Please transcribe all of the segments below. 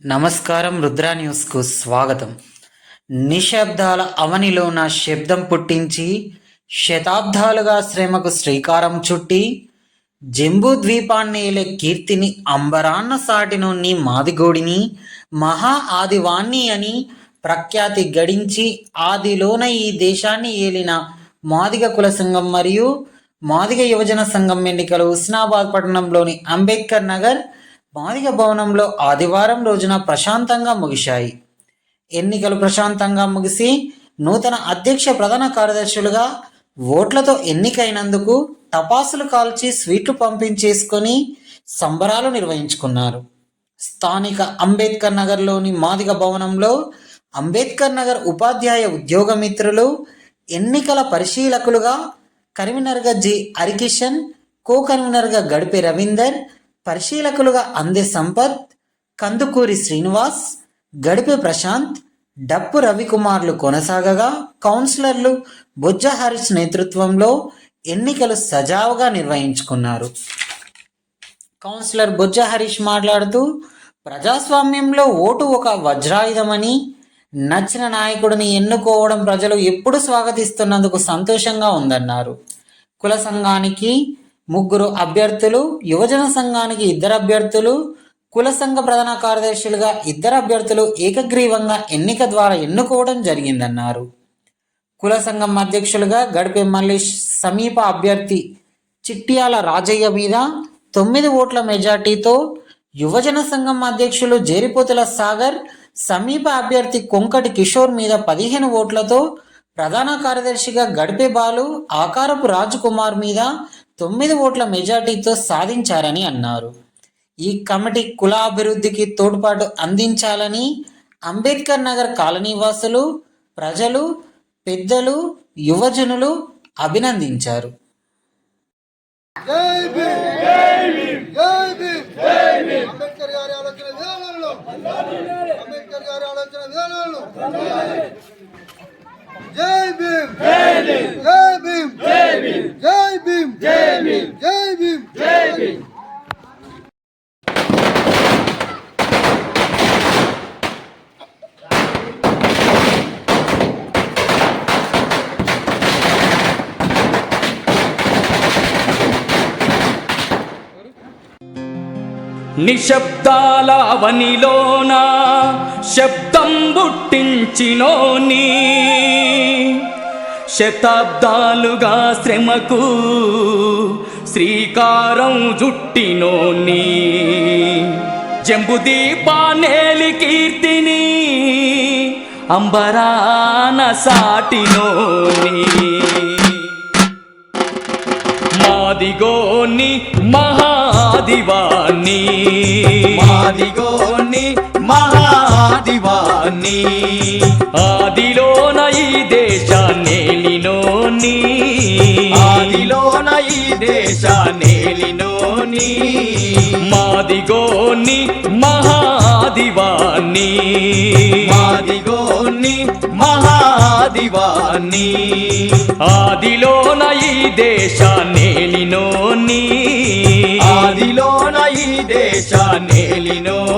నమస్కారం రుద్రా న్యూస్కు స్వాగతం. నిశ్శబ్దాల అవనిలోన శబ్దం పుట్టించి శతాబ్దాలుగా శ్రమకు శ్రీకారం చుట్టి జంబూ ద్వీపాన్ని ఏలే కీర్తిని అంబరాన్న సాటినోన్ని మాదిగోడిని మహా ఆదివాణ్ణి అని ప్రఖ్యాతి గడించి ఆదిలోన ఈ దేశాన్ని ఏలిన మాదిగ కుల సంఘం మరియు మాదిగ యువజన సంఘం ఎన్నికలు హుస్నాబాద్ పట్టణంలోని అంబేద్కర్ నగర్ మాదిగ భవనంలో ఆదివారం రోజున ప్రశాంతంగా ముగిశాయి. ఎన్నికలు ప్రశాంతంగా ముగిసి నూతన అధ్యక్ష ప్రధాన కార్యదర్శులుగా ఓట్లతో ఎన్నికైనందుకు టపాసులు కాల్చి స్వీట్లు పంపించేసుకొని సంబరాలు నిర్వహించుకున్నారు. స్థానిక అంబేద్కర్ నగర్లోని మాదిగ భవనంలో అంబేద్కర్ నగర్ ఉపాధ్యాయ ఉద్యోగ మిత్రులు ఎన్నికల పరిశీలకులుగా కన్వీనర్గా జి. హరికిషన్ కో కన్వీనర్గా గడిపే రవీందర్ పరిశీలకులుగా అందే సంపత్ కందుకూరి శ్రీనివాస్ గడిపే ప్రశాంత్ డప్పు రవికుమార్లు కొనసాగగా కౌన్సిలర్లు బొజ్జ హరీష్ నేతృత్వంలో ఎన్నికలు సజావుగా నిర్వహించుకున్నారు. కౌన్సిలర్ బొజ్జ హరీష్ మాట్లాడుతూ ప్రజాస్వామ్యంలో ఓటు ఒక వజ్రాయుధమని నచ్చిన నాయకుడిని ఎన్నుకోవడం ప్రజలు ఎప్పుడు స్వాగతిస్తున్నందుకు సంతోషంగా ఉందన్నారు. కుల సంఘానికి ముగ్గురు అభ్యర్థులు యువజన సంఘానికి ఇద్దరు అభ్యర్థులు కుల సంఘ ప్రధాన కార్యదర్శులుగా ఇద్దరు అభ్యర్థులు ఏకగ్రీవంగా ఎన్నిక ద్వారా ఎన్నుకోవడం జరిగిందన్నారు. కుల సంఘం అధ్యక్షులుగా గడిపే మళ్ళీ సమీప అభ్యర్థి చిట్యాల రాజయ్య మీద తొమ్మిది ఓట్ల మెజార్టీతో యువజన సంఘం అధ్యక్షులు జేరిపోతుల సాగర్ సమీప అభ్యర్థి కొంకటి కిషోర్ మీద పదిహేను ఓట్లతో ప్రధాన కార్యదర్శిగా గడిపే బాలు ఆకారపు రాజ్ కుమార్ మీద తొమ్మిది ఓట్ల మెజార్టీతో సాధించారని అన్నారు. ఈ కమిటీ కులాభివృద్ధికి తోడ్పాటు అందించాలని అంబేద్కర్ నగర్ కాలనీవాసులు ప్రజలు పెద్దలు యువజనులు అభినందించారు. జై భీమ్! జై భీమ్! జై భీమ్! జై భీమ్! అంబేద్కర్ గారి ఆలోచన విధానాలను అంబేద్కర్ గారి ఆలోచన విధానాలను జై భీమ్! జై భీమ్! జై భీమ్! జై భీమ్ జై భీమ్ జై భీమ్ జై భీమ్. జై భీమ్. నిశ్శబ్దాల అవనిలోన శబ్దం పుట్టించినోని. శతాబ్దాలుగా శ్రమకు శ్రీకారం జుట్టినోని జంబుదీపానేలి కీర్తిని అంబరాన సాటినోని మాదిగోని మహాదివాణి మాదిగోని మహాదివాని. ఆదిలోన ఈ దేశాన్నేలినోని ఆదిలోన ఈ దేశానేలినోని మాదిగోని మహాదివాని. మాదిగోని మహాదివాని. ఆదిలోన ఈ దేశాన్నేలినోని ఆదిలోన ఈ దేశానేలినోని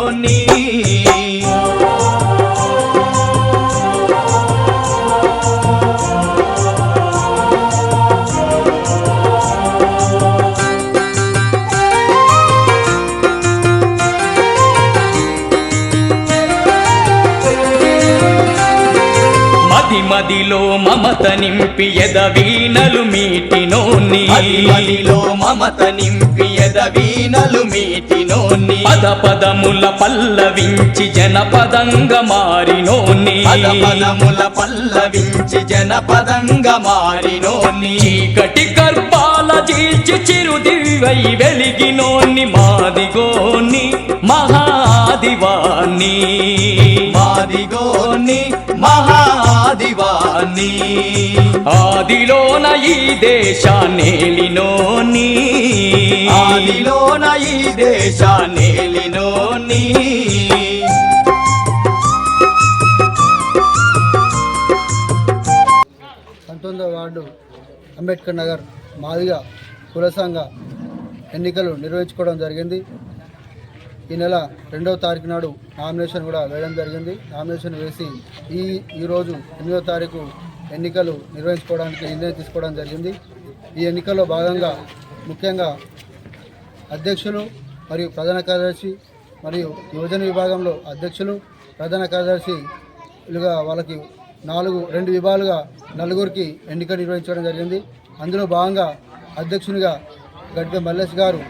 మదిలో మమత నింపి ఎదవీనలు మీటినోని మది మదిలో మమత నింపి ఎదవీనలు మీటినోని పద పదముల పల్లవించి జనపదంగా మారినోని పద పదముల పల్లవించి జనపదంగా మారినోని చీకటి గర్భాల చీల్చి చిరుదివై వెలిగినోని మాదిగోని మహాదివాని మాదిగోని మహాదివాని. ఆదిలోన ఈ దేశాన్నేలినోని ఆదిలోన ఈ దేశానేలినోని పంతొమ్మిదవ వార్డు అంబేద్కర్ నగర్ మాదిగా కుల సంఘ ఎన్నికలు నిర్వహించుకోవడం జరిగింది. ఈ నెల రెండవ తారీఖు నాడు నామినేషన్ కూడా వేయడం జరిగింది. నామినేషన్ వేసి ఈ ఈరోజు ఎనిమిదో తారీఖు ఎన్నికలు నిర్వహించుకోవడానికి నిర్ణయం తీసుకోవడం జరిగింది. ఈ ఎన్నికల్లో భాగంగా ముఖ్యంగా అధ్యక్షులు మరియు ప్రధాన కార్యదర్శి మరియు యువజన విభాగంలో అధ్యక్షులు ప్రధాన కార్యదర్శిలుగా వాళ్ళకి నాలుగు రెండు విభాగాలుగా నలుగురికి ఎన్నిక నిర్వహించడం జరిగింది. అందులో భాగంగా అధ్యక్షునిగా గడ్డ మల్లేష్ గారు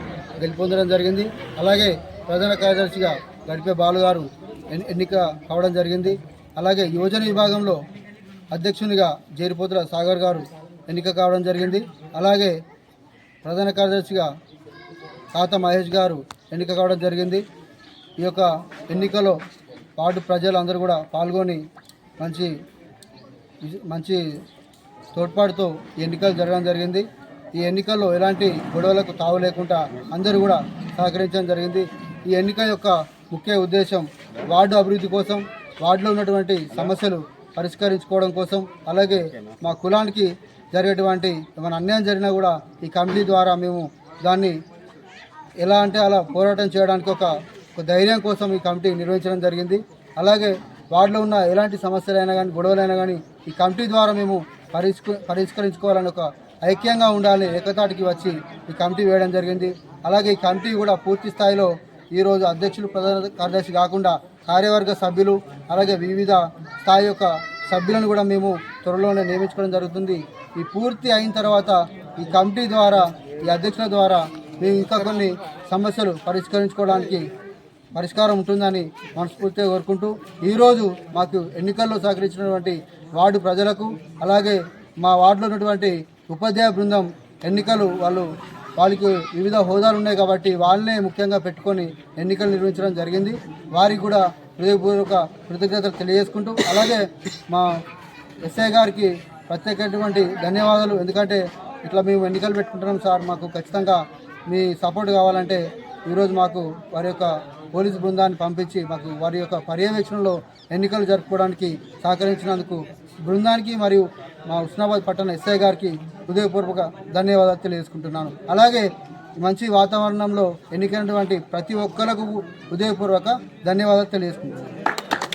గెలుపొందడం జరిగింది. అలాగే ప్రధాన కార్యదర్శిగా గడిపే బాలు గారు ఎన్ని- ఎన్నిక కావడం జరిగింది. అలాగే యువజన విభాగంలో అధ్యక్షునిగా జేరిపోతుల సాగర్ గారు ఎన్నిక కావడం జరిగింది. అలాగే ప్రధాన కార్యదర్శిగా తాత మహేష్ గారు ఎన్నిక కావడం జరిగింది. ఈ యొక్క ఎన్నికలో వార్డు ప్రజలందరూ కూడా పాల్గొని మంచి మంచి తోడ్పాటుతో ఈ ఎన్నికలు జరగడం జరిగింది. ఈ ఎన్నికల్లో ఎలాంటి గొడవలకు తావు లేకుండా అందరూ కూడా సహకరించడం జరిగింది. ఈ ఎన్నిక యొక్క ముఖ్య ఉద్దేశం వార్డు అభివృద్ధి కోసం వార్డులో ఉన్నటువంటి సమస్యలు పరిష్కరించుకోవడం కోసం అలాగే మా కులానికి జరిగేటువంటి ఏమైనా అన్యాయం జరిగినా కూడా ఈ కమిటీ ద్వారా మేము దాన్ని ఎలా అంటే అలా పోరాటం చేయడానికి ఒక ధైర్యం కోసం ఈ కమిటీ నిర్వహించడం జరిగింది. అలాగే వార్డులో ఉన్న ఎలాంటి సమస్యలైనా కానీ గొడవలైనా కానీ ఈ కమిటీ ద్వారా మేము పరిష్క పరిష్కరించుకోవాలని ఒక ఐక్యంగా ఉండాలని ఏకతాటికి వచ్చి ఈ కమిటీ వేయడం జరిగింది. అలాగే ఈ కమిటీ కూడా పూర్తి స్థాయిలో ఈరోజు అధ్యక్షులు ప్రధాన కార్యదర్శి కాకుండా కార్యవర్గ సభ్యులు అలాగే వివిధ స్థాయి యొక్క సభ్యులను కూడా మేము త్వరలోనే నియమించుకోవడం జరుగుతుంది. ఈ పూర్తి అయిన తర్వాత ఈ కమిటీ ద్వారా ఈ అధ్యక్షుల ద్వారా మేము ఇంకా కొన్ని సమస్యలు పరిష్కరించుకోవడానికి పరిష్కారం ఉంటుందని మనస్ఫూర్తిగా కోరుకుంటూ ఈరోజు మాకు ఎన్నికల్లో సహకరించినటువంటి వార్డు ప్రజలకు అలాగే మా వార్డులో ఉన్నటువంటి ఉపాధ్యాయ బృందం ఎన్నికలు వాళ్ళు వాళ్ళకి వివిధ హోదాలు ఉన్నాయి కాబట్టి వాళ్ళనే ముఖ్యంగా పెట్టుకొని ఎన్నికలు నిర్వహించడం జరిగింది. వారికి కూడా హృదయపూర్వక కృతజ్ఞతలు తెలియజేసుకుంటూ అలాగే మా ఎస్ఐ గారికి ప్రత్యేకమైనటువంటి ధన్యవాదాలు. ఎందుకంటే ఇట్లా మేము ఎన్నికలు పెట్టుకుంటున్నాం సార్ మాకు ఖచ్చితంగా మీ సపోర్ట్ కావాలంటే ఈరోజు మాకు వారి యొక్క పోలీసు బృందాన్ని పంపించి మాకు వారి యొక్క పర్యవేక్షణలో ఎన్నికలు జరుపుకోవడానికి సహకరించినందుకు బృందానికి మరియు మా హుస్నాబాద్ పట్టణ ఎస్ఐ గారికి హృదయపూర్వక ధన్యవాదాలు తెలియజేసుకుంటున్నాను. అలాగే మంచి వాతావరణంలో ఎన్నికైనటువంటి ప్రతి ఒక్కరకు హృదయపూర్వక ధన్యవాదాలు తెలియజేసుకుంటున్నాను.